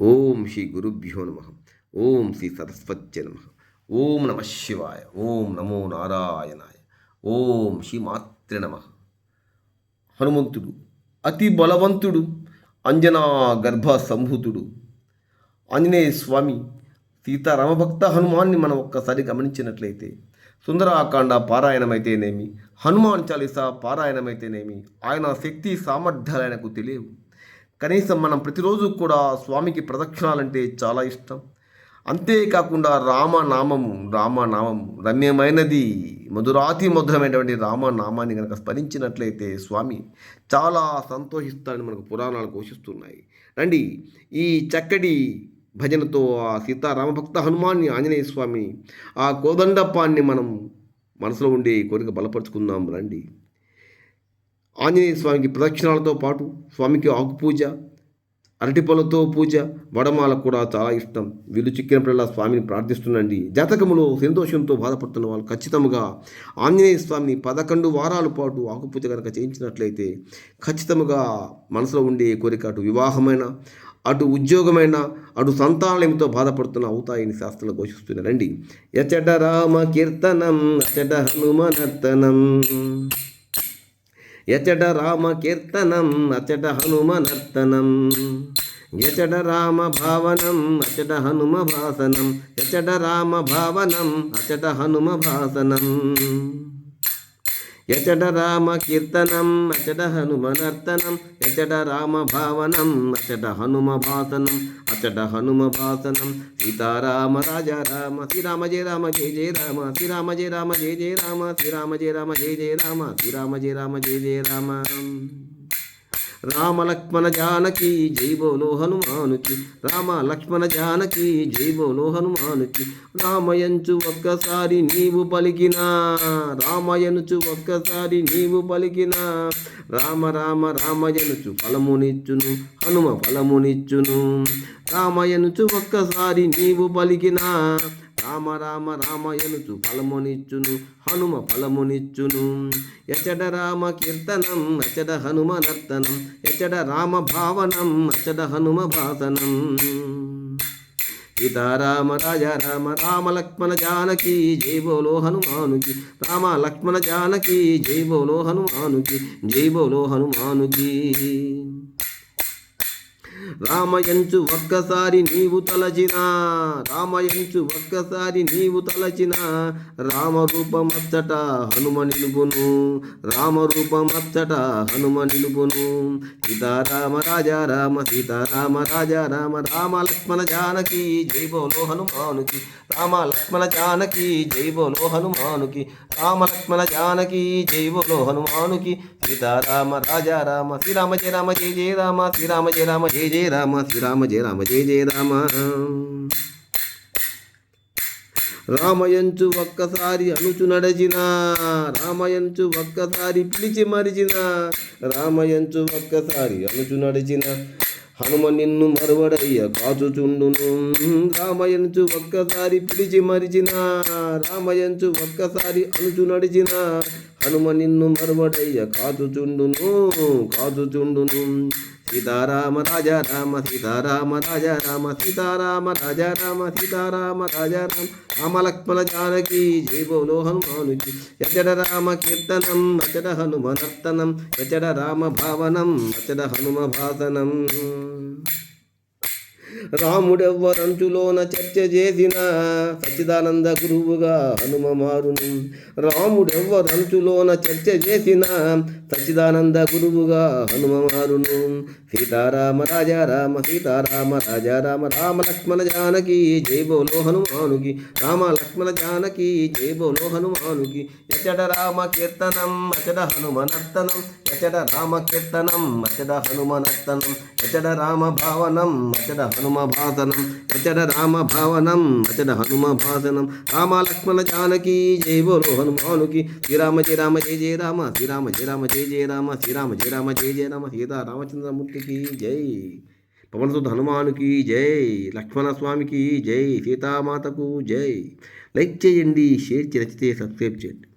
ఓం శ్రీ గురుభ్యో నమ. ఓం శ్రీ సరస్వత్య నమ. ఓం నమ శివాయ. ఓం నమో నారాయణాయ. ఓం శ్రీ మాత్ర నమ. హనుమంతుడు అతి బలవంతుడు అంజనా గర్భ సంభూతుడు ఆంజనేయ స్వామి సీతారామభక్త హనుమాన్ని మనం ఒక్కసారి గమనించినట్లయితే సుందరాకాండ పారాయణమైతేనేమి హనుమాన్ చాలీసా పారాయణమైతేనేమి ఆయన శక్తి సామర్థ్యాలు ఆయనకు తెలియవు. కనీసం మనం ప్రతిరోజు కూడా స్వామికి ప్రదక్షిణాలంటే చాలా ఇష్టం. అంతేకాకుండా రామనామము రామనామము రమ్యమైనది మధురాతి మధురమైనటువంటి రామనామాన్ని కనుక స్మరించినట్లయితే స్వామి చాలా సంతోషిస్తాడని మనకు పురాణాలు ఘోషిస్తున్నాయి. రండి ఈ చక్కటి భజనతో ఆ సీతారామభక్త హనుమాన్ని ఆంజనేయ స్వామి ఆ కోదండప్పాన్ని మనం మనసులో ఉండే కోరిక బలపరుచుకుందాం. రండి. ఆంజనేయ స్వామికి ప్రదక్షిణాలతో పాటు స్వామికి ఆకుపూజ అరటిపళ్ళతో పూజ వడమాల కూడా చాలా ఇష్టం. వీళ్ళు చిక్కినప్పుడల్లా స్వామిని ప్రార్థిస్తుండండి. జాతకములో సంతోషంతో బాధపడుతున్న వాళ్ళు ఖచ్చితంగా ఆంజనేయ స్వామిని పదకొండు వారాల పాటు ఆకుపూజ కనుక చేయించినట్లయితే ఖచ్చితంగా మనసులో ఉండే కోరిక అటు వివాహమైన అటు ఉద్యోగమైన అటు సంతానలేమితో బాధపడుతున్న అవుతాయని శాస్త్రంలో ఘోషిస్తున్నారండి. ఎచ్చట రామ కీర్తనం అచ్చట హనుమనర్తనం. ఎచట రామ కీర్తనం అచట హనుమ నర్తనం. ఎచట రామ భావనం అచట హనుమ భాసనం. ఎచట రామ భావనం అచట హనుమ భాసనం. ఎచట రామ కీర్తనం అచట హనుమనర్తనం ఎచట రామ భావనం అచట హనుమ భాసనం అచట హనుమ భాసనం సీతారామ రాజా రామ శ్రీరామ జయ రామ జయ జయ రామ శ్రీరామ జయ రామ జయ జయ రామ శ్రీరామ జయ రామ జయ జయ రామ శ్రీరామ జయ రామ జయ జయ రామ. రామ లక్ష్మణ జానకి జై బోలో హనుమానుకి. రామ లక్ష్మణ జానకి జై బోలో హనుమానుకి. రామయంచు ఒక్కసారి నీవు పలికినా రామయనుచు ఒక్కసారి నీవు పలికినా. రామ రామ రామయనుచు ఫలమునిచ్చును హనుమ ఫలమునిచ్చును. రామయనుచు ఒక్కసారి నీవు పలికినా రామ రామ రామ ఎనుచు ఫలమునిచ్చును హనుమ ఫలమునిచ్చును. ఎచడ రామ కీర్తనం అచడ హనుమ నర్తనం ఎచడ రామ భావనం అచడ హనుమ భాసనం. సీతారామ రాజ రామ రామ లక్ష్మణ జానకి జై బోలో హనుమానుకి. రామ లక్ష్మణ జానకి జై బోలో హనుమానుకి జై బోలో హనుమానుకి. రామయంచు ఒక్కసారి నీవు తలచిన రామయంచు ఒక్కసారి నీవు తలచిన రామరూపమచ్చట హనుమ నిలుపును రామరూపమచ్చట హనుమ నిలుపును. సీతారామ రాజా రామ సీతారామ రాజా రామ రామ లక్ష్మణ జానకి జై బోలో హనుమానుకి రామ లక్ష్మణ జానకి జై బోలో హనుమానుకి రామ లక్ష్మణ జానకి జై బోలో హనుమానుకి సీతారామ రాజా రామ శ్రీరామ జయ రామ జయ జయ రామ శ్రీరామ జయ రామ జయ జయ జయ రామ శ్రీరామ జయ రామ జయ జయ రామ. రామయంచు ఒక్కసారి అనుచు నడచిన రామయంచు ఒక్కసారి పిలిచి మరిచిన రామయంచు ఒక్కసారి అనుచు నడిచిన హనుమ నిన్ను మరువడయ్య కాచుచుండును. రామయంచు ఒక్కసారి పిలిచి మరిచిన రామయంచు ఒక్కసారి అనుచు నడిచిన హనుమ నిన్ను మరువడయ్య కాచుచుండును కాచుచుండును సీతారామ రాజా రామ సీతారామ రాజా రామ సీతారామ రాజా రామ సీతారామ రాజా రామ రామ లక్ష్మణ జానకి జై హనుమానుకి. యచడ రామ కీర్తనం అచడ హనుమ నర్తనం. యచడ రామ భావనం అచడ హనుమ భాసనం రాముడెవ్వరంచులోన చర్చ చేసిన సచ్చిదానంద గురువుగా హనుమ మారును రాముడెవ్వరంచులోన చర్చ చేసిన సచ్చిదానంద గురువుగా హనుమ మారును సీతారామ రాజా రామ సీతారామ రాజా రామ రామ లక్ష్మణ జానకి జై బోలో హనుమానుకి. రామ లక్ష్మణ జానకి జై బోలో హనుమానుకి. ఎచ్చట రామ కీర్తనం అచడ హనుమ నర్తనం ఎచడ రామ కీర్తనం అచడ హనుమ నర్తనం ఎచడ రామ భావనం అచడ హనుమ భాసనం అచడ రామ భావనం అచడ హనుమ భాసనం రామ లక్ష్మణ జానకి జై బోలో హనుమానుకి. శ్రీరామ జయ రామ జయ జయ రామ శ్రీరామ జయ రామ జయ జయ రామ శ్రీరామ జయ రామ జయ జయ రామ సీతా రామచంద్రమూర్తికి జై. పవనసుధ హనుమానుకి జై లక్ష్మణ స్వామికి జై సీతామాతకు జై. లైక్ చేయండి షేర్ చేస్తే సబ్స్క్రైబ్ చేయండి.